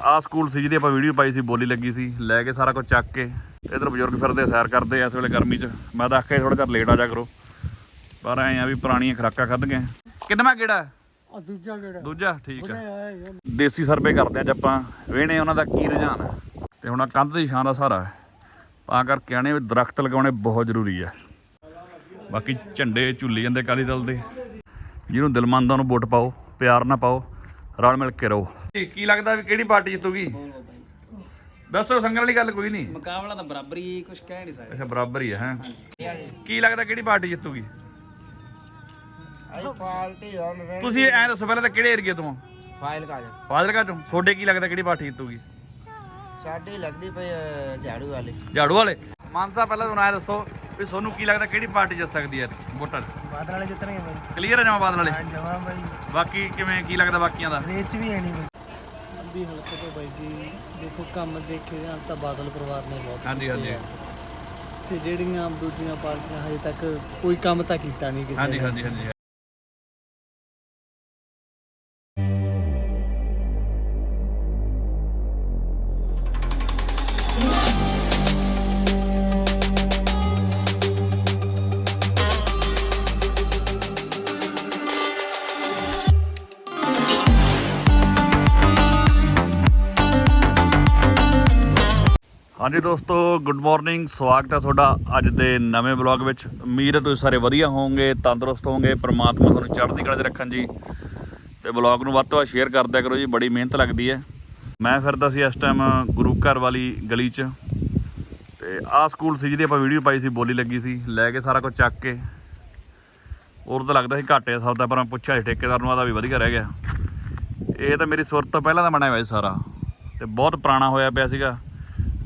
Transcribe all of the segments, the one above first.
ਆਹ ਸਕੂਲ ਸੀ ਜਿਹਦੀ ਆਪਾਂ ਵੀਡੀਓ ਪਾਈ ਸੀ ਬੋਲੀ ਲੱਗੀ ਸੀ ਲੈ ਕੇ ਸਾਰਾ ਕੁਝ ਚੱਕ ਕੇ। ਇਧਰ ਬਜ਼ੁਰਗ ਫਿਰਦੇ ਸੈਰ ਕਰਦੇ ਆ ਇਸ ਵੇਲੇ ਗਰਮੀ 'ਚ। ਮੈਂ ਤਾਂ ਆਖਿਆ ਥੋੜਾ ਜਿਹਾ ਲੇਟ ਆ ਜਾ ਕਰੋ। ਪਰ ਐ ਆ ਵੀ ਪੁਰਾਣੀਆਂ ਖਰਾਕਾਂ ਖਾਧੀਆਂ ਕਿੰਨਵਾਂ ਕਿਹੜਾ? ਆ ਦੂਜਾ ਕਿਹੜਾ? ਦੂਜਾ ਠੀਕ ਆ। ਹੀ ਆ। ਦੇਸੀ ਸਰਵੇ ਕਰਦੇ ਆ ਅੱਜ ਆਪਾਂ। ਵੇਣੇ ਉਹਨਾਂ ਦਾ ਕੀ ਰੁਝਾਨ ਹੈ ਤੇ ਹੁਣ ਆਹ ਕੰਧ ਦੀ ਛਾਂ ਦਾ ਸਹਾਰਾ ਹੈ ਤਾਂ ਕਰਕੇ ਆਣੇ ਵੀ ਦਰਖਤ ਲਗਾਉਣੇ ਬਹੁਤ ਜ਼ਰੂਰੀ ਹੈ ਬਾਕੀ ਝੰਡੇ ਝੁੱਲੀ ਜਾਂਦੇ ਕਾਲੀ ਦਲ ਦੇ। ਜਿਹਨੂੰ ਦਿਲ ਮੰਨਦਾ ਉਹਨੂੰ ਵੋਟ ਪਾਓ ਪਿਆਰ ਨਾ ਪਾਓ ਰਲ ਮਿਲ ਕੇ ਰਹੋ। ਕੀ ਲੱਗਦਾ ਵੀ ਕਿਹੜੀ ਪਾਰਟੀ ਜਿੱਤੂਗੀ? ਦੱਸੋ ਸੰਗਣ ਵਾਲੀ ਗੱਲ ਕੋਈ ਨਹੀਂ। ਮੁਕਾਬਲਾ ਤਾਂ ਬਰਾਬਰੀ ਕੁਝ ਕਹਿ ਨਹੀਂ ਸਕਦੇ। ਅੱਛਾ ਬਰਾਬਰ ਹੀ ਹੈ। ਹੈਂ ਕੀ ਲੱਗਦਾ ਕਿਹੜੀ ਪਾਰਟੀ ਜਿੱਤੂਗੀ? ਤੁਸੀਂ ਐਂ ਦੱਸੋ ਪਹਿਲਾਂ ਤਾਂ ਕਿਹੜੇ ਏਰੀਏ ਤੋਂ ਫਾਈਲ ਕਾਜ ਫਾਜ਼ਿਲਕਾ ਤੋਂ ਤੁਹਾਡੇ ਕੀ ਲੱਗਦਾ ਕਿਹੜੀ ਪਾਰਟੀ ਜਿੱਤੂਗੀ? ਸਾਡੀ ਲੱਗਦੀ ਪਈ ਝਾੜੂ ਵਾਲੀ। ਝਾੜੂ ਵਾਲੇ। ਮਾਨਸਾ ਪਹਿਲਾਂ ਤੁਹਾਨੂੰ ਐਂ ਦੱਸੋ ਵੀ ਤੁਹਾਨੂੰ ਕੀ ਲੱਗਦਾ ਕਿਹੜੀ ਪਾਰਟੀ ਜਿੱਤ ਸਕਦੀ ਹੈ ਵੋਟਾਂ ਬਾਦਲ ਵਾਲੇ ਜਿੱਤਣਗੇ ਬਾਈ ਕਲੀਅਰ ਹੈ ਜਮਾ ਬਾਦਲ ਵਾਲੇ? ਜਮਾ ਬਾਈ। ਬਾਕੀ ਕਿਵੇਂ ਕੀ ਲੱਗਦਾ ਬਾਕੀਆਂ ਦਾ? ਰੇਚ ਵੀ ਹੈ ਨਹੀਂ ਬਾਈ ਅੱਧੀ ਹਲਕੇ ਤੋਂ ਬਾਈ ਜੀ ਦੇਖੋ ਕੰਮ ਦੇਖੇ ਜਾਣ ਤਾਂ ਬਾਦਲ ਪਰਿਵਾਰ ਨੇ ਬਹੁਤ ਹਾਂਜੀ ਹਾਂਜੀ। ਤੇ ਜਿਹੜੀਆਂ ਦੂਜੀਆਂ ਪਾਰਟੀਆਂ ਹਜੇ ਤੱਕ ਕੋਈ ਕੰਮ ਤਾਂ ਕੀਤਾ ਨਹੀਂ ਕਿਸੇ ਹਾਂਜੀ ਨੇ। ਹਾਂਜੀ ਹਾਂਜੀ। ਹਾਂਜੀ ਦੋਸਤੋ ਗੁੱਡ ਮਾਰਨਿੰਗ ਸਵਾਗਤ ਹੈ ਤੁਹਾਡਾ ਅੱਜ ਦੇ ਨਵੇਂ ਵਲੌਗ ਵਿੱਚ। ਉਮੀਦ ਹੈ ਤੁਸੀਂ ਸਾਰੇ ਵਧੀਆ ਹੋਵੋਗੇ, ਤੰਦਰੁਸਤ ਹੋਵੋਗੇ, ਪ੍ਰਮਾਤਮਾ ਤੁਹਾਨੂੰ ਚੜ੍ਹਦੀ ਕਲਾ 'ਚ ਰੱਖਣ ਜੀ। ਤੇ ਵਲੌਗ ਨੂੰ ਵੱਧ ਤੋਂ ਵੱਧ ਸ਼ੇਅਰ ਕਰਦਿਆ ਕਰੋ ਜੀ, ਬੜੀ ਮਿਹਨਤ ਲੱਗਦੀ ਹੈ। ਮੈਂ ਫਿਰਦਾ ਸੀ ਇਸ ਟਾਈਮ ਗੁਰੂ ਘਰ ਵਾਲੀ ਗਲੀ 'ਚ। ਤੇ ਆਹ ਸਕੂਲ ਸੀ ਜਿਹਦੀ ਆਪਾਂ ਵੀਡੀਓ ਪਾਈ ਸੀ, ਬੋਲੀ ਲੱਗੀ ਸੀ, ਲੈ ਕੇ ਸਾਰਾ ਕੁਝ ਚੱਕ ਕੇ। ਹੋਰ ਤਾਂ ਲੱਗਦਾ ਸੀ ਘਾਟੇ ਸਭ ਦਾ, ਪਰ ਮੈਂ ਪੁੱਛਿਆ ਸੀ ਠੇਕੇਦਾਰ ਨੂੰ ਆਦਾ ਵੀ ਵਧੀਆ ਰਹਿ ਗਿਆ। ਇਹ ਤਾਂ ਮੇਰੀ ਸੁਰਤ ਤੋਂ ਪਹਿਲਾਂ ਦਾ ਬਣਿਆ ਹੋਇਆ ਸੀ ਸਾਰਾ। ਤੇ ਬਹੁਤ ਪੁਰਾਣਾ ਹੋਇਆ ਪਿਆ ਸੀਗਾ।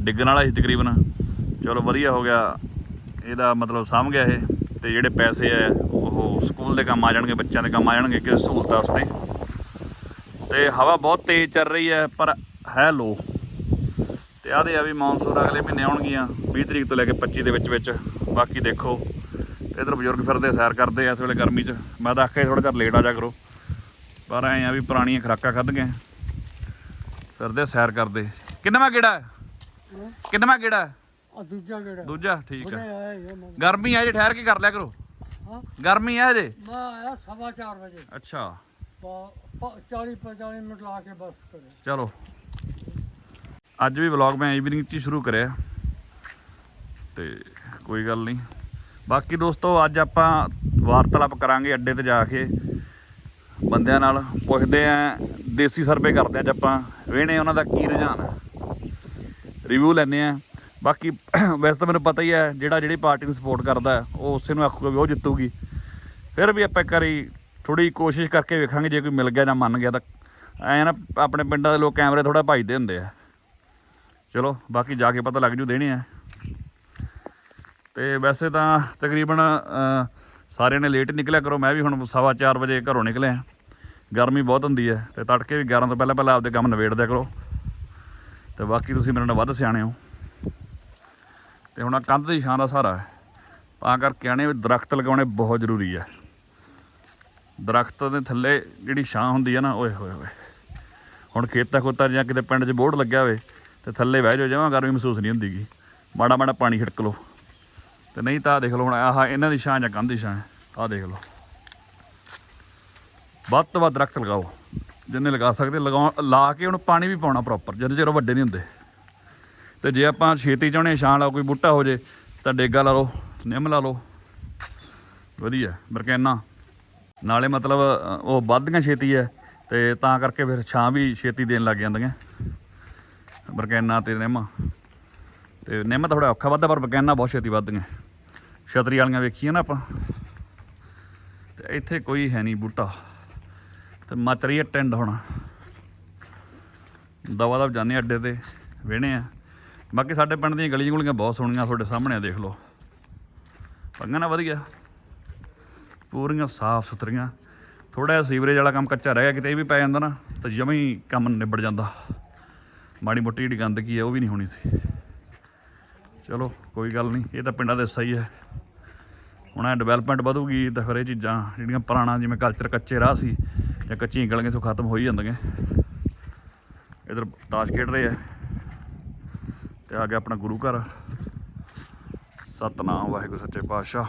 ਡਿੱਗਣ ਵਾਲਾ ਸੀ ਤਕਰੀਬਨ। ਚਲੋ ਵਧੀਆ ਹੋ ਗਿਆ। ਇਹਦਾ ਮਤਲਬ ਸਾਂਭ ਗਿਆ ਇਹ। ਤੇ ਜਿਹੜੇ ਪੈਸੇ ਆ, ਉਹ ਸਕੂਲ ਦੇ ਕੰਮ ਆ ਜਾਣਗੇ, ਬੱਚਿਆਂ ਦੇ ਕੰਮ ਆ ਜਾਣਗੇ ਕਿ ਸਹੂਲਤਾਂ ਉਸਤੇ ਤੇ ਹਵਾ ਬਹੁਤ ਤੇਜ਼ ਚੱਲ ਰਹੀ ਹੈ, ਪਰ ਹੈ ਲੋ ਤੇ ਆਦੇ ਆ ਵੀ ਮੌਨਸੂਨ ਅਗਲੇ ਮਹੀਨੇ ਆਉਣਗੀਆਂ 20 ਤਰੀਕ ਤੋਂ ਲੈ ਕੇ 25 ਦੇ ਵਿੱਚ ਵਿੱਚ। ਬਾਕੀ ਦੇਖੋ, ਇਧਰ ਬਜ਼ੁਰਗ ਫਿਰਦੇ, ਸੈਰ ਕਰਦੇ ਆ ਇਸ ਵੇਲੇ ਗਰਮੀ 'ਚ। ਮੈਂ ਤਾਂ ਆਖਿਆ ਥੋੜਾ ਜਿਹਾ ਲੇਟ ਆ ਜਾ ਕਰੋ। ਪਰ ਐ ਆ ਵੀ ਪੁਰਾਣੀਆਂ ਖਰਾਕਾਂ ਖਾਧੀਆਂ। ਫਿਰਦੇ, ਸੈਰ ਕਰਦੇ। ਕਿੰਨਵਾਂ ਕਿਹੜਾ ਕਿੰਨਵਾਂ ਕਿਹੜਾ? ਆ ਦੂਜਾ ਕਿਹੜਾ ਦੂਜਾ ਠੀਕ ਆ। ਗਰਮੀ ਆ ਜੇ ਠਹਿਰ ਕੇ ਕਰ ਲਿਆ ਕਰੋ। ਹਾਂ। ਗਰਮੀ ਆ ਜੇ। ਮੈਂ ਆਇਆ ਸਵਾ ਵਜੇ। ਅੱਛਾ। 40 45 ਮਿੰਟ ਲਾ ਕੇ ਬਸ ਕਰੇ ਚਲੋ। ਅੱਜ ਵੀ ਵਲੌਗ ਮੈਂ ਈਵਨਿੰਗ 'ਚ ਸ਼ੁਰੂ ਕਰਿਆ। ਤੇ ਕੋਈ ਗੱਲ ਨਹੀਂ। ਬਾਕੀ ਦੋਸਤੋ ਅੱਜ ਆਪਾਂ ਵਾਰਤਾਲਾਪ ਕਰਾਂਗੇ ਅੱਡੇ ਤੇ ਜਾ ਕੇ। ਬੰਦਿਆਂ ਨਾਲ ਪੁੱਛਦੇ ਆਂ ਦੇਸੀ ਸਰਵੇ ਕਰਦੇ ਆਂ ਅੱਜ ਆਪਾਂ। ਵੇਣੇ ਉਹਨਾਂ ਦਾ ਕੀ ਰੁਝਾਨ ਹੈ ਰਿਵਿਊ ਲੈਣੇ ਆ। ਬਾਕੀ ਵੈਸੇ ਤਾਂ ਮੈਨੂੰ ਪਤਾ ਹੀ ਹੈ ਜਿਹੜਾ ਜਿਹੜੀ ਪਾਰਟੀ ਨੂੰ ਸਪੋਰਟ ਕਰਦਾ, ਉਹ ਉਸੇ ਨੂੰ ਆਖੂਗਾ ਵੀ ਉਹ ਜਿੱਤੂਗੀ। ਫਿਰ ਵੀ ਆਪਾਂ ਇੱਕ ਵਾਰੀ ਥੋੜੀ ਕੋਸ਼ਿਸ਼ ਕਰਕੇ ਵੇਖਾਂਗੇ ਜੇ ਕੋਈ ਮਿਲ ਗਿਆ ਜਾਂ ਮੰਨ ਗਿਆ ਤਾਂ। ਐ ਨਾ, ਆਪਣੇ ਪਿੰਡਾਂ ਦੇ ਲੋਕ ਕੈਮਰੇ ਥੋੜਾ ਭਜਦੇ ਹੁੰਦੇ ਆ। ਚਲੋ, ਬਾਕੀ ਜਾ ਕੇ ਪਤਾ ਲੱਗ ਜੂ, ਦੇਣੇ ਆ। ਤੇ ਵੈਸੇ ਤਾਂ ਤਕਰੀਬਨ ਸਾਰਿਆਂ ਨੇ ਲੇਟ ਨਿਕਲਿਆ ਕਰੋ। ਮੈਂ ਵੀ ਹੁਣ ਸਵਾ ਚਾਰ ਵਜੇ ਘਰੋਂ ਨਿਕਲਿਆ। ਗਰਮੀ ਬਹੁਤ ਹੁੰਦੀ ਹੈ ਤੇ ਤੜਕੇ ਵੀ 11 ਤੋਂ ਪਹਿਲਾਂ ਪਹਿਲਾਂ ਆਪਦੇ ਕੰਮ ਨਿਬੇੜ ਦਿਆ ਕਰੋ। ਤੇ ਬਾਕੀ ਤੁਸੀਂ ਮੇਰੇ ਨਾਲ ਵੱਧ ਸਿਆਣੇ ਹੋ। ਤੇ ਹੁਣ ਆਹ ਕੰਧ ਦੀ ਛਾਂ ਦਾ ਸਹਾਰਾ ਹੈ। ਤਾਂ ਕਰਕੇ ਆਣੇ ਵੀ ਦਰਖਤ ਲਗਾਉਣੇ ਬਹੁਤ ਜ਼ਰੂਰੀ ਹੈ। ਦਰਖਤ ਦੇ ਥੱਲੇ ਜਿਹੜੀ ਛਾਂ ਹੁੰਦੀ ਹੈ ਨਾ, ਓਏ ਹੋਏ ਹੋਏ। ਹੁਣ ਖੇਤਾਂ ਖੋਤਾਂ 'ਚ ਜਾਂ ਕਿਤੇ ਪਿੰਡ 'ਚ ਬੋਰਡ ਲੱਗਿਆ ਹੋਵੇ ਤੇ ਥੱਲੇ ਬਹਿ ਜਾਓ, ਜਮਾਂ ਗਰਮੀ ਮਹਿਸੂਸ ਨਹੀਂ ਹੁੰਦੀਗੀ। ਮਾੜਾ ਮਾੜਾ ਪਾਣੀ ਛਿੜਕ ਲਓ। ਤੇ ਨਹੀਂ ਤਾਂ ਦੇਖ ਲਓ ਹੁਣ ਆਹ ਇਹਨਾਂ ਦੀ ਛਾਂ ਜਾਂ ਕੰਧ ਦੀ ਛਾਂ ਆਹ ਦੇਖ ਲਓ। ਵੱਧ ਤੋਂ ਵੱਧ ਦਰਖਤ ਲਗਾਓ। ਜਿੰਨੇ ਲਗਾ ਸਕਦੇ ਲਗਾ ਲਾ ਕੇ ਉਹਨੂੰ ਪਾਣੀ ਵੀ ਪਾਉਣਾ ਪ੍ਰੋਪਰ ਜਦੋਂ ਜਦੋਂ ਵੱਡੇ ਨਹੀਂ ਹੁੰਦੇ। ਤੇ ਜੇ ਆਪਾਂ ਛੇਤੀ ਚਾਹੁੰਦੇ ਹਾਂ, ਛਾਂ ਲਾ ਕੋਈ ਬੂਟਾ ਹੋ ਜੇ, ਤਾਂ ਡੇਗਾ ਲਾ ਲਓ, ਨਿੰਮ ਲਾ ਲਓ। ਵਧੀਆ, ਬਰਕੈਨਾ। ਨਾਲੇ ਮਤਲਬ ਉਹ ਵੱਧਦੀਆਂ ਛੇਤੀ ਹੈ, ਤੇ ਤਾਂ ਕਰਕੇ ਫਿਰ ਛਾਂ ਵੀ ਛੇਤੀ ਦੇਣ ਲੱਗ ਜਾਂਦੀਆਂ। ਬਰਕੈਨਾ ਤੇ ਨਿੰਮ। ਤੇ ਨਿੰਮ ਤਾਂ ਥੋੜਾ ਔਖਾ ਵੱਧਦਾ, ਪਰ ਬਰਕੈਨਾ ਬਹੁਤ ਛੇਤੀ ਵੱਧਦੀਆਂ। ਛਤਰੀ ਵਾਲੀਆਂ ਵੇਖੀਆਂ ਨਾ ਆਪਾਂ। ਤੇ ਇੱਥੇ ਕੋਈ ਹੈ ਨਹੀਂ ਬੂਟਾ। ਤੇ ਮਚ ਰਹੀ ਹੈ ਟੈਂਡ ਹੁਣ। ਦਵਾ ਦਵ ਜਾਂਦੇ ਹਾਂ ਅੱਡੇ ਤੇ, ਵੇਹਣੇ ਆ। ਬਾਕੀ ਸਾਡੇ ਪਿੰਡ ਦੀਆਂ ਗਲੀਆਂ ਗੁਲੀਆਂ ਬਹੁਤ ਸੋਹਣੀਆਂ, ਤੁਹਾਡੇ ਸਾਹਮਣੇ ਦੇਖ ਲਓ। ਪੰਗਾ ਨਾ ਵਧੀਆ। ਪੂਰੀਆਂ ਸਾਫ਼ ਸੁਥਰੀਆਂ। ਥੋੜਾ ਜਿਹਾ ਸੀਵਰੇਜ ਵਾਲਾ ਕੰਮ ਕੱਚਾ ਰਹਿ ਗਿਆ, ਕਿਤੇ ਇਹ ਵੀ ਪੈ ਜਾਂਦਾ ਨਾ, ਤਾਂ ਜਮਾਂ ਹੀ ਕੰਮ ਨਿਬੜ ਜਾਂਦਾ। ਮਾੜੀ ਮੋਟੀ ਜਿਹੜੀ ਗੰਦਗੀ ਹੈ ਉਹ ਵੀ ਨਹੀਂ ਹੋਣੀ ਸੀ। ਚਲੋ, ਕੋਈ ਗੱਲ ਨਹੀਂ, ਇਹ ਤਾਂ ਪਿੰਡਾਂ ਦੇ ਸਹੀ ਹੈ ਹੁਣ ਇਹ ਡਿਵੈਲਪਮੈਂਟ ਵਧੂਗੀ, ਤਾਂ ਫਿਰ ਇਹ ਚੀਜ਼ਾਂ ਜਿਹੜੀਆਂ ਪੁਰਾਣਾ ਜਿਵੇਂ ਕਲਚਰ ਕੱਚੇ ਰਾਹ ਸੀ ਜਾਂ ਕੱਚੀਆਂ ਗਲੀਆਂ ਤੋਂ ਖਤਮ ਹੋ ਹੀ ਜਾਂਦੀਆਂ। ਇਧਰ ਤਾਸ਼ ਖੇਡ ਰਹੇ ਆ। ਤੇ ਆ ਗਿਆ ਆਪਣਾ ਗੁਰੂ ਘਰ। ਸਤਨਾਮ, ਵਾਹਿਗੁਰੂ, ਸੱਚੇ ਪਾਤਸ਼ਾਹ।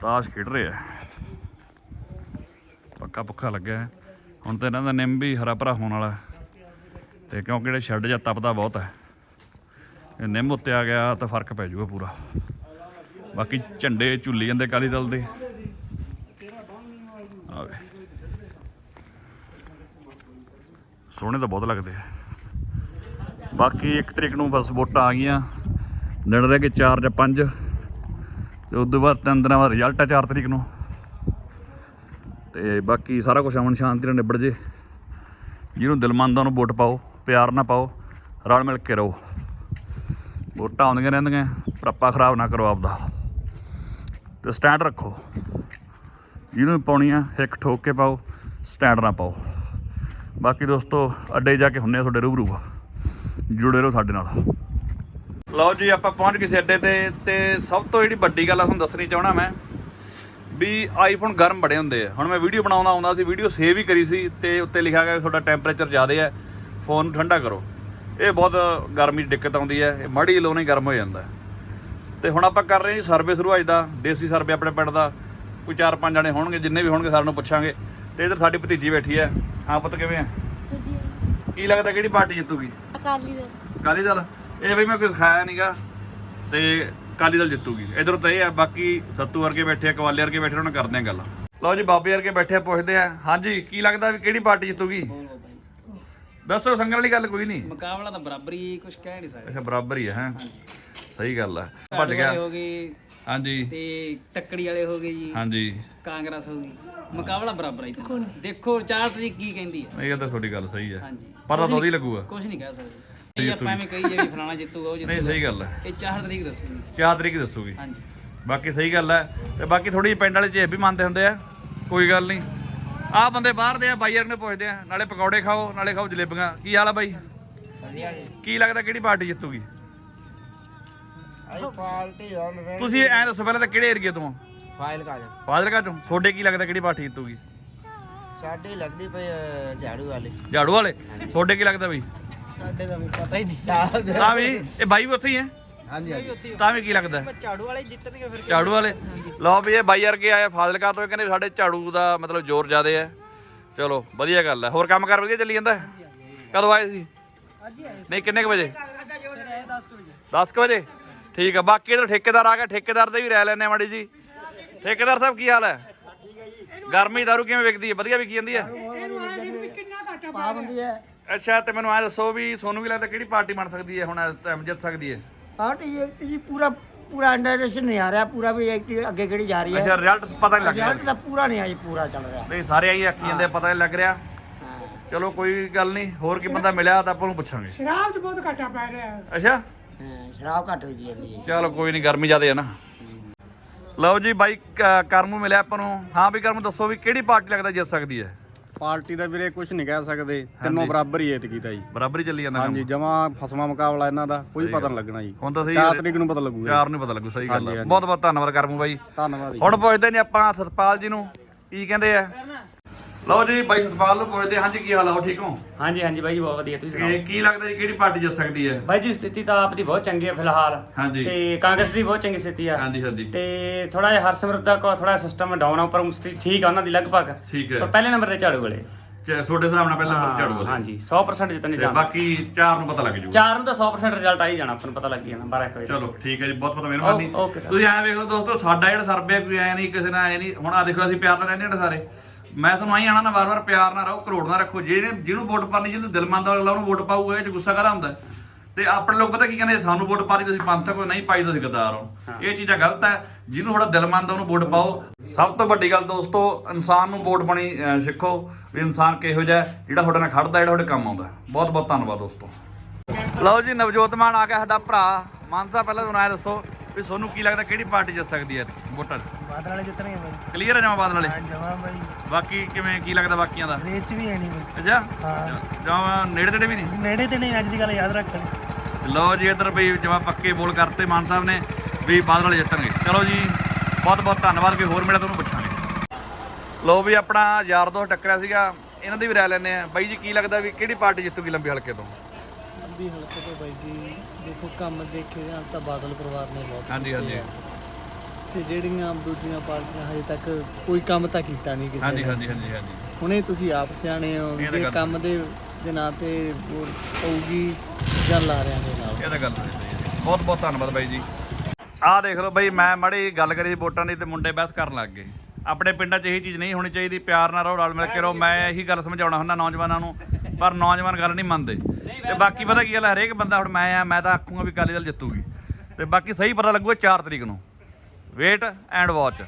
ਤਾਸ਼ ਖੇਡ ਰਹੇ ਆ। ਪੱਕਾ ਪੱਖਾ ਲੱਗਿਆ ਹੁਣ ਤਾਂ ਇਹਨਾਂ ਦਾ ਨਿੰਮ ਵੀ ਹਰਾ ਭਰਾ ਹੋਣ ਵਾਲਾ ਤੇ ਕਿਉਂਕਿ ਜਿਹੜੇ ਛੱਡ ਜਾਂ ਤਪਦਾ ਬਹੁਤ ਹੈ। ਇਹ ਨਿੰਮ ਉੱਤੇ ਆ ਗਿਆ ਤਾਂ ਫ਼ਰਕ ਪੈ ਜਾਊਗਾ ਪੂਰਾ। ਬਾਕੀ ਝੰਡੇ ਝੁੱਲੀ ਜਾਂਦੇ ਕਾਲੀ ਦਲ ਦੇ। ਆਵੇ। ਸੋਹਣੇ ਤਾਂ ਬਹੁਤ ਲੱਗਦੇ ਆ। ਬਾਕੀ ਇੱਕ ਤਰੀਕ ਨੂੰ ਬਸ ਵੋਟਾਂ ਆ ਗਈਆਂ। ਦਿਨ ਰਹਿ ਗਏ 4 ਜਾਂ 5 ਤੇ ਉਸ ਤੋਂ ਬਾਅਦ ਤਿੰਨ ਦਿਨਾਂ ਬਾਅਦ ਰਿਜ਼ਲਟ ਆ 4 ਤਰੀਕ ਨੂੰ। ਤੇ ਬਾਕੀ ਸਾਰਾ ਕੁਝ ਅਮਨ ਸ਼ਾਂਤੀ ਨਾਲ ਨਿਬੜ ਜੇ। ਜਿਹਨੂੰ ਦਿਲ ਮੰਨਦਾ ਉਹਨੂੰ ਵੋਟ ਪਾਓ, ਪਿਆਰ ਨਾ ਪਾਓ, ਰਲ ਮਿਲ ਕੇ ਰਹੋ। ਵੋਟਾਂ ਆਉਂਦੀਆਂ ਰਹਿੰਦੀਆਂ, ਪਰ ਆਪਾਂ ਖਰਾਬ ਨਾ ਕਰੋ ਆਪਦਾ। ਤੇ ਸਟੈਂਡ ਰੱਖੋ। ਜਿਹਨੂੰ ਪਾਉਣੀ ਆ ਇੱਕ ਠੋਕ ਕੇ ਪਾਓ, ਸਟੈਂਡ ਨਾ ਪਾਓ। ਬਾਕੀ ਦੋਸਤੋ, ਅੱਡੇ ਜਾ ਕੇ ਹੁੰਨੇ ਆ ਤੁਹਾਡੇ ਰੂਬਰੂ। ਜੁੜੇ ਰਹੋ ਸਾਡੇ ਨਾਲ। ਲਓ ਜੀ, ਆਪਾਂ ਪਹੁੰਚ ਗਏ ਸੀ ਅੱਡੇ ਤੇ ਤੇ ਸਭ ਤੋਂ ਜਿਹੜੀ ਵੱਡੀ ਗੱਲ ਆ, ਤੁਹਾਨੂੰ ਦੱਸਣੀ ਚਾਹਣਾ ਮੈਂ, ਵੀ ਆਈਫੋਨ ਗਰਮ ਬੜੇ ਹੁੰਦੇ ਆ। ਹੁਣ ਮੈਂ ਵੀਡੀਓ ਬਣਾਉਣਾ ਆਉਂਦਾ ਸੀ, ਵੀਡੀਓ ਸੇਵ ਹੀ ਕਰੀ ਸੀ, ਤੇ ਉੱਤੇ ਲਿਖਿਆ ਗਿਆ ਵੀ ਤੁਹਾਡਾ ਟੈਂਪਰੇਚਰ ਜ਼ਿਆਦਾ ਹੈ ਫੋਨ ਨੂੰ ਠੰਡਾ ਕਰੋ। ਇਹ ਬਹੁਤ ਗਰਮੀ ਦੀ ਦਿੱਕਤ ਆਉਂਦੀ ਹੈ ਇਹ ਮਾੜੀ ਲੋ ਨਹੀਂ ਗਰਮ ਹੋ ਜਾਂਦਾ। ਤੇ ਹੁਣ ਆਪਾਂ ਕਰ ਰਹੇ ਹਾਂ ਸਰਵੇ ਸ਼ੁਰੂ ਅੱਜ ਦਾ ਦੇਸੀ ਸਰਵੇ ਆਪਣੇ ਪਿੰਡ ਦਾ। ਕੋਈ 4-5 ਜਣੇ ਹੋਣਗੇ ਜਿੰਨੇ ਵੀ ਹੋਣਗੇ ਸਾਰਿਆਂ ਨੂੰ ਪੁੱਛਾਂਗੇ। ਤੇ ਇਧਰ ਸਾਡੀ ਭਤੀਜੀ ਬੈਠੀ ਹੈ। ਹਾਂ ਪੁੱਤ ਕਿਵੇਂ ਆ ਵਧੀਆ। ਕੀ ਲੱਗਦਾ ਕਿਹੜੀ ਪਾਰਟੀ ਜਿੱਤੂਗੀ? ਅਕਾਲੀ ਦਲ। ਅਕਾਲੀ ਦਲ? ਇਹ ਬਈ ਮੈਂ ਕੁਝ ਸਿਖਾਇਆ ਨਹੀਂਗਾ ਤੇ ਅਕਾਲੀ ਦਲ ਜਿੱਤੂਗੀ। ਇਧਰ ਤਾਂ ਇਹ ਆ ਬਾਕੀ ਸੱਤੂ ਵਰਗੇ ਬੈਠੇ ਆ ਕਵਾਲੇ ਵਰਗੇ ਬੈਠੇ ਉਹਨਾਂ ਕਰਦੇ ਆ ਗੱਲ। ਲਓ ਜੀ ਬਾਬੇ ਵਰਗੇ ਬੈਠੇ ਆ ਪੁੱਛਦੇ ਆ ਹਾਂਜੀ ਕੀ ਲੱਗਦਾ ਵੀ ਕਿਹੜੀ ਪਾਰਟੀ ਜਿੱਤੂਗੀ? ਦੱਸੋ ਸੰਗਣ ਵਾਲੀ ਗੱਲ ਕੋਈ ਨਹੀਂ। ਮੁਕਾਬਲਾ ਤਾਂ ਬਰਾਬਰੀ ਕੁਝ ਕਹਿ ਨਹੀਂ ਸਕਦੇ। ਅੱਛਾ ਬਰਾਬਰ ਹੀ ਹੈ। ਹੈਂ ਸਹੀ ਗੱਲ ਹੈ ਭੱਜ ਗਿਆ। ਹੋ ਗਏ। ਹਾਂਜੀ। ਤੇ ਤੱਕੜੀ ਵਾਲੇ ਹੋ ਗਏ ਜੀ। ਹਾਂਜੀ। ਕਾਂਗਰਸ ਹੋ ਗਈ। ਮੁਕਾਬਲਾ ਬਰਾਬਰ ਹੈ। ਦੇਖੋ 4 ਤਰੀਕ ਕੀ ਕਹਿੰਦੀ ਹੈ ਨਹੀਂ ਇਹ ਤਾਂ ਤੁਹਾਡੀ ਗੱਲ ਸਹੀ ਹੈ ਹਾਂਜੀ। ਪਤਾ ਤਾਂ ਉਹਦੀ ਲੱਗੂਗਾ। ਕੁਝ ਨਹੀਂ ਕਹਿ ਸਕਦੇ। ਇਹ ਆਪਾਂ ਐਵੇਂ ਕਹੀ ਜੇ ਵੀ ਫਲਾਣਾ ਜਿੱਤੂਗਾ ਉਹ ਨਹੀਂ ਜਿੱਤੂਗਾ। ਸਹੀ ਗੱਲ ਹੈ ਇਹ 4 ਤਰੀਕ ਦੱਸੂਗੀ। 4 ਤਰੀਕ ਦੱਸੂਗੀ। ਹਾਂਜੀ। ਬਾਕੀ ਸਹੀ ਗੱਲ ਹੈ ਤੇ ਬਾਕੀ ਥੋੜੀ ਜਿਹੀ ਪਿੰਡ ਵਾਲੇ ਚ ਇਹ ਵੀ ਮੰਨਦੇ ਹੁੰਦੇ ਆ ਕੋਈ ਗੱਲ ਨਹੀਂ। ਆਹ ਬੰਦੇ ਬਾਹਰ ਦੇ ਆ ਬਾਈਰ ਨੇ ਪੁੱਛਦੇ ਆ ਨਾਲੇ ਪਕੌੜੇ ਖਾਓ ਨਾਲੇ ਖਾਓ ਜਲੇਬੀਆਂ। ਕੀ ਹਾਲ ਆ ਬਾਈ? ਵਧੀਆ ਜੀ। ਕੀ ਲੱਗਦਾ ਕਿਹੜੀ ਪਾਰਟੀ ਜਿੱਤੂਗੀ? ਤੁਸੀਂ ਐਂ ਦੱਸੋ ਪਹਿਲਾਂ ਤਾਂ ਕਿਹੜੇ ਏਰੀਏ ਤੋਂ ਆ? ਫਾਈਲ ਕਾਜ ਫਾਜ਼ਿਲਕਾ ਚੋਂ? ਤੁਹਾਡੇ ਕੀ ਲੱਗਦਾ ਕਿਹੜੀ ਪਾਰਟੀ ਜਿੱਤੂਗੀ? ਸਾਡੀ ਲੱਗਦੀ ਪਈ ਝਾੜੂ ਵਾਲੀ। ਝਾੜੂ ਵਾਲੇ? ਤੁਹਾਡੇ ਕੀ ਲੱਗਦਾ ਬਈ? ਸਾਡੇ ਦਾ ਵੀ ਪਤਾ ਹੀ ਨਹੀਂ ਤਾਂ ਵੀ ਇਹ ਬਾਈ ਵੀ ਉੱਥੇ ਹੀ ਹੈ? ਹਾਂਜੀ ਹਾਂਜੀ। ਤਾਂ ਵੀ ਕੀ ਲੱਗਦਾ? ਝਾੜੂ ਵਾਲੇ ਜਿੱਤਣਗੇ ਫਿਰ। ਝਾੜੂ ਵਾਲੇ? ਲਓ ਵੀ ਇਹ ਬਾਈ ਵਰਗੇ ਆਏ ਫਾਜ਼ਿਲਕਾ ਤੋਂ ਇਹ ਕਹਿੰਦੇ ਸਾਡੇ ਝਾੜੂ ਦਾ ਮਤਲਬ ਜ਼ੋਰ ਜ਼ਿਆਦੇ ਹੈ। ਚਲੋ ਵਧੀਆ ਗੱਲ ਹੈ। ਹੋਰ ਕੰਮ ਕਰ ਵਧੀਆ ਚੱਲੀ ਜਾਂਦਾ? ਹੈ? ਕਦੋਂ ਆਏ ਸੀ? ਨਹੀਂ ਕਿੰਨੇ ਕੁ ਵਜੇ? 10 ਕੁ ਵਜੇ? ਠੀਕ ਆ ਬਾਕੀ ਇਧਰ ਠੇਕੇਦਾਰ ਆ ਗਿਆ ਠੇਕੇਦਾਰ ਦੇ ਵੀ ਰਹਿ ਲੈਣੇ ਮਾੜੀ ਜੀ। ਠੇਕੇਦਾਰ ਸਾਹਿਬ ਕੀ ਹਾਲ ਹੈ? ਗਰਮੀ ਦਾਰੂ ਕਿਵੇਂ ਵਿਕਦੀ ਹੈ? ਵਧੀਆ ਵਿਕੀ ਜਾਂਦੀ ਹੈ? ਪਾਬੰਦੀ ਹੈ। ਅੱਛਾ ਤੇ ਮੈਨੂੰ ਐ ਦੱਸੋ ਵੀ ਸੋਨੂੰ ਕੀ ਲੱਗਦਾ ਕਿਹੜੀ ਪਾਰਟੀ ਬਣ ਸਕਦੀ ਹੈ ਹੁਣ ਇਸ ਟਾਈਮ ਜਿੱਤ ਸਕਦੀ ਹੈ? ਪਾਰਟੀ ਇੱਕ ਜੀ ਪੂਰਾ ਪੂਰਾ ਅੰਡਰਸਟੈਂਡ ਨਹੀਂ ਆ ਰਿਹਾ ਪੂਰਾ ਵੀ ਇੱਕ ਅੱਗੇ ਕਿਹੜੀ ਜਾ ਰਹੀ ਹੈ। ਅੱਛਾ ਰਿਜ਼ਲਟ ਪਤਾ ਨਹੀਂ ਲੱਗ ਰਿਹਾ। ਰਿਜ਼ਲਟ ਤਾਂ ਪੂਰਾ ਨਹੀਂ ਆਈ ਪੂਰਾ ਚੱਲ ਰਿਹਾ। ਨਹੀਂ ਸਾਰੇ ਆਈ ਆਖੀ ਜਾਂਦੇ ਆ, ਪਤਾ ਨਹੀਂ ਲੱਗ ਰਿਹਾ। ਚਲੋ ਕੋਈ ਗੱਲ ਨਹੀਂ ਹੋਰ ਕੀ ਬੰਦਾ ਮਿਲਿਆ ਤਾਂ ਆਪਾਂ ਨੂੰ ਪੁੱਛਾਂਗੇ। ਸ਼ਰਾਬ 'ਚ ਬਹੁਤ ਘਾਟਾ ਪੈ ਰਿਹਾ। ਹੈ ਅੱਛਾ। ਹਾਂ, ਸ਼ਰਾਬ ਘੱਟ ਵਿਕੀ ਜਾਂਦੀ ਹੈ। ਚਲੋ ਕੋਈ ਨਹੀਂ ਗਰਮੀ ਜ਼ਿਆਦੇ ਹੈ ਨਾ। ਲਓ ਜੀ ਬਾਈ ਕ- ਕਰਮੂ ਮਿਲਿਆ ਆਪਾਂ ਨੂੰ। ਹਾਂ ਵੀ ਕਰਮੂ ਦੱਸੋ ਵੀ ਕਿਹੜੀ ਪਾਰਟੀ ਲੱਗਦਾ ਜਿੱਤ ਸਕਦੀ ਹੈ? ਪਾਰਟੀ ਦਾ ਵੀਰੇ ਕੁਝ ਨਹੀਂ ਕਹਿ ਸਕਦੇ। ਤਿੰਨੋਂ ਬਰਾਬਰ ਹੀ ਏਤ ਕੀਤਾ ਜੀ। ਬਰਾਬਰੀ ਚੱਲੀ ਜਾਂਦਾ ਕੰਮ। ਹਾਂਜੀ ਜਮਾ ਫਸਵਾ ਮੁਕਾਬਲਾ ਇਹਨਾਂ ਦਾ ਕੋਈ ਪਤਾ ਨਹੀਂ ਲੱਗਣਾ ਜੀ। ਹੁਣ ਤਾਂ ਸਹੀ 4 ਤਰੀਕ ਨੂੰ ਪਤਾ ਲੱਗੂਗਾ ਚਾਰ ਨੂੰ ਪਤਾ ਲੱਗੂ ਸਹੀ ਗੱਲ ਹਾਂਜੀ। ਬਹੁਤ ਬਹੁਤ ਧੰਨਵਾਦ ਕਰਮੂ ਬਾਈ। ਧੰਨਵਾਦ ਜੀ। ਹੁਣ ਪੁੱਛਦੇ ਨੇ ਆਪਾਂ ਸਤਪਾਲ ਜੀ ਨੂੰ ਕੀ ਕਹਿੰਦੇ ਆ? ਲਓ ਜੀ ਬਾਈ ਸਤਪਾਲ ਨੂੰ ਪੁੱਛਦੇ ਹਾਂ, ਹਾਂਜੀ ਕੀ ਹਾਲ ਆ ਹੋ ਠੀਕ ਹੋ? ਹਾਂਜੀ ਹਾਂਜੀ ਬਾਈ ਜੀ ਬਹੁਤ ਵਧੀਆ ਤੁਸੀਂ ਸੁਣਾਓ? ਇਹ ਕੀ ਲੱਗਦਾ ਜੀ ਕਿਹੜੀ ਪਾਰਟੀ ਜਿੱਤ ਸਕਦੀ ਹੈ? ਬਾਈ ਜੀ ਸਥਿਤੀ ਤਾਂ ਆਪ ਦੀ ਬਹੁਤ ਚੰਗੀ ਹੈ ਫਿਲਹਾਲ। ਹਾਂਜੀ। ਤੇ ਕਾਂਗਰਸ ਦੀ ਬਹੁਤ ਚੰਗੀ ਸਥਿਤੀ ਆ। ਹਾਂਜੀ ਹਾਂਜੀ। ਤੇ ਥੋੜਾ ਜਿਹਾ ਹਰਸਿਮਰਤ ਦਾ ਕੋ ਥੋੜਾ ਸਿਸਟਮ ਡਾਊਨ ਆ ਪਰ ਸਥਿਤੀ ਠੀਕ ਆ ਉਹਨਾਂ ਦੀ ਲਗਭਗ। ਠੀਕ ਹੈ। ਪਰ ਪਹਿਲੇ ਨੰਬਰ ਤੇ ਝਾੜੂ ਵਾਲੇ। ਤੁਹਾਡੇ ਹਿਸਾਬ ਨਾਲ ਪਹਿਲਾਂ ਨੰਬਰ ਝਾੜੂ ਵਾਲੇ। ਹਾਂਜੀ 100% ਜਿੱਤਣੇ ਤੇ ਜਾਣਾ। ਬਾਕੀ ਚਾਰ ਨੂੰ ਪਤਾ ਲੱਗ ਜੂਗਾ। ਚਾਰ ਨੂੰ ਤਾਂ 100% ਰਿਜ਼ਲਟ ਆ ਹੀ ਜਾਣਾ ਆਪਾਂ ਨੂੰ ਪਤਾ ਲੱਗ ਜਾਣਾ 12 ਵਜੇ। ਚਲੋ ਠੀਕ ਹੈ ਜੀ ਬਹੁਤ ਬਹੁਤ ਮਿਹਰਬਾਨੀ। ਤੁਸੀਂ ਐਂ ਵੇਖ ਲਓ ਦੋਸਤੋ ਸਾਡਾ ਜਿਹੜਾ ਸਰਵੇ ਕੋਈ ਐ ਨਹੀਂ ਕਿਸੇ ਨਾਲ ਐ ਨਹੀਂ। ਹੁਣ ਆ ਦੇਖੋ ਅਸੀਂ ਪਿਆਰ ਨਾਲ ਰਹਿੰਦੇ ਹਾਂ ਸਾਰੇ। ਮੈਂ ਤੁਹਾਨੂੰ ਆਈ ਆਣਾ ਨਾ ਵਾਰ-ਵਾਰ ਪਿਆਰ ਨਾਲ ਰਹੋ ਕਰੋੜ ਨਾ ਰੱਖੋ। ਜਿਹਨੇ ਜਿਹਨੂੰ ਵੋਟ ਪਾਣੀ ਜਿਹਨੂੰ ਦਿਲ ਮੰਨਦਾ ਅਗਲਾ ਉਹਨੂੰ ਵੋਟ ਪਾਊਗਾ ਇਹ ਚ ਗੁੱਸਾ ਕਾਹਦਾ ਹੁੰਦਾ? ਤੇ ਆਪਣੇ ਲੋਕ ਪਤਾ ਕੀ ਕਹਿੰਦੇ ਸਾਨੂੰ ਵੋਟ ਪਾਣੀ ਤੁਸੀਂ ਪੰਥਕ ਹੋ ਨਹੀਂ ਪਾਈ ਤੁਸੀਂ ਗੱਦਾਰ ਹੋ। ਇਹ ਚੀਜ਼ਾਂ ਗਲਤ ਹੈ। ਜਿਹਨੂੰ ਥੋੜਾ ਦਿਲ ਮੰਨਦਾ ਉਹਨੂੰ ਵੋਟ ਪਾਓ। ਸਭ ਤੋਂ ਵੱਡੀ ਗੱਲ ਦੋਸਤੋ ਇਨਸਾਨ ਨੂੰ ਵੋਟ ਪਾਣੀ ਸਿੱਖੋ ਵੀ ਇਨਸਾਨ ਕਿਹੋ ਜਿਹਾ ਜਿਹੜਾ ਤੁਹਾਡੇ ਨਾਲ ਖੜਦਾ ਜਿਹੜਾ ਤੁਹਾਡੇ ਕੰਮ ਆਉਂਦਾ। ਬਹੁਤ ਬਹੁਤ ਧੰਨਵਾਦ ਦੋਸਤੋ। ਲਓ ਜੀ ਨਵਜੋਤ ਮਾਨ ਆ ਗਿਆ ਸਾਡਾ ਭਰਾ। ਮਾਨ ਸਾਹਿਬ ਪਹਿਲਾਂ ਤੁਹਾਨੂੰ ਐ ਦੱਸੋ। ਵੀ ਤੁਹਾਨੂੰ ਕੀ ਲੱਗਦਾ ਕਿਹੜੀ ਪਾਰਟੀ ਜਿੱਤ ਸਕਦੀ ਹੈ ਵੋਟਰ ਬਾਦਲ ਵਾਲੇ ਜਿੱਤਣਗੇ ਬਾਈ। ਕਲੀਅਰ ਹੈ ਜਮਾ ਬਾਦਲ ਵਾਲੇ? ਜਮਾ ਬਾਈ। ਬਾਕੀ ਕਿਵੇਂ ਕੀ ਲੱਗਦਾ ਬਾਕੀਆਂ ਦਾ? ਰੇਸ 'ਚ ਵੀ ਹੈ ਨਹੀਂ ਬਾਈ। ਅੱਛਾ? ਹਾਂ। ਜਮਾ ਨੇੜੇ ਤੇੜੇ ਵੀ ਨਹੀਂ? ਨੇੜੇ ਤੇ ਨਹੀਂ ਅੱਜ ਦੀ ਗੱਲ ਯਾਦ ਰੱਖ ਲਈ ਲਓ ਜੀ ਇਧਰ ਵੀ ਜਮਾ ਪੱਕੇ ਬੋਲ ਕਰਤੇ ਮਾਨ ਸਾਹਿਬ ਨੇ ਵੀ ਬਾਦਲ ਵਾਲੇ ਜਿੱਤਣਗੇ। ਚਲੋ ਜੀ ਬਹੁਤ ਬਹੁਤ ਧੰਨਵਾਦ ਵੀ ਹੋਰ ਮਿਲਿਆ ਤੁਹਾਨੂੰ ਪੁੱਛਾਂਗੇ। ਲੋ ਵੀ ਆਪਣਾ ਯਾਰ ਦੋਸਤ ਟੱਕਰਿਆ ਸੀਗਾ ਇਹਨਾਂ ਦੀ ਵੀ ਰਾਇ ਲੈਣੇ ਆ ਬਾਈ ਜੀ ਕੀ ਲੱਗਦਾ ਵੀ ਕਿਹੜੀ ਪਾਰਟੀ ਜਿੱਤੂਗੀ ਲੰਬੀ ਹਲਕੇ ਤੋਂ? ਲੰਬੀ ਹਲਕੇ ਤੋਂ ਬਾਈ ਜੀ ਦੇਖੋ ਕੰਮ ਦੇਖੇ ਜਾਣ ਤਾਂ ਬਾਦਲ ਪਰਿਵਾਰ ਨੇ ਬਹੁਤ ਹਾਂਜੀ ਹਾਂਜੀ। ਤੇ ਜਿਹੜੀਆਂ ਦੂਜੀਆਂ ਪਾਰਟੀਆਂ ਹਜੇ ਤੱਕ ਕੋਈ ਕੰਮ ਤਾਂ ਕੀਤਾ ਨਹੀਂ ਕਿਸੇ ਹਾਂਜੀ ਨੇ। ਹਾਂਜੀ ਹਾਂਜੀ ਹਾਂਜੀ। ਹੁਣੇ ਤੁਸੀਂ ਆਪ ਸਿਆਣੇ ਹੋ ਇਹ ਤਾਂ ਜੇ ਗੱਲ ਕੰਮ ਦੇ ਦੇ ਨਾਂ ਤੇ ਵੋਟ ਪਊਗੀ ਜਾਂ ਲਾਰਿਆਂ ਦੇ ਨਾਲ ਇਹ ਤਾਂ ਗੱਲ ਹੈ। ਜੀ। ਬਹੁਤ ਬਹੁਤ ਧੰਨਵਾਦ ਬਾਈ ਜੀ। ਆਹ ਦੇਖ ਲਓ ਬਾਈ ਮੈਂ ਮਾੜੀ ਗੱਲ ਕਰੀ ਸੀ ਵੋਟਾਂ ਦੀ ਤੇ ਮੁੰਡੇ ਬਹਿਸ ਕਰਨ ਲੱਗ ਗਏ। ਆਪਣੇ ਪਿੰਡਾਂ 'ਚ ਇਹੀ ਚੀਜ਼ ਨਹੀਂ ਹੋਣੀ ਚਾਹੀਦੀ ਪਿਆਰ ਨਾਲ ਰਹੋ ਰਲ ਮਿਲ ਕੇ ਰਹੋ। ਮੈਂ ਇਹੀ ਗੱਲ ਸਮਝਾਉਣਾ ਹੁੰਦਾ ਨੌਜਵਾਨਾਂ ਨੂੰ ਪਰ ਨੌਜਵਾਨ ਗੱਲ ਨਹੀਂ ਮੰਨਦੇ। ਤੇ ਬਾਕੀ ਪਤਾ ਕੀ ਗੱਲ ਹੈ, ਹਰੇਕ ਬੰਦਾ ਹੁਣ ਮੈਂ ਆ ਮੈਂ ਤਾਂ ਆਖੂੰਗਾ ਵੀ ਅਕਾਲੀ ਦਲ ਜਿੱਤੂਗੀ। ਤੇ ਬਾਕੀ ਸਹੀ ਪਤਾ ਲੱਗੂਗਾ 4 ਤਰੀਕ ਨੂੰ। Wait and watch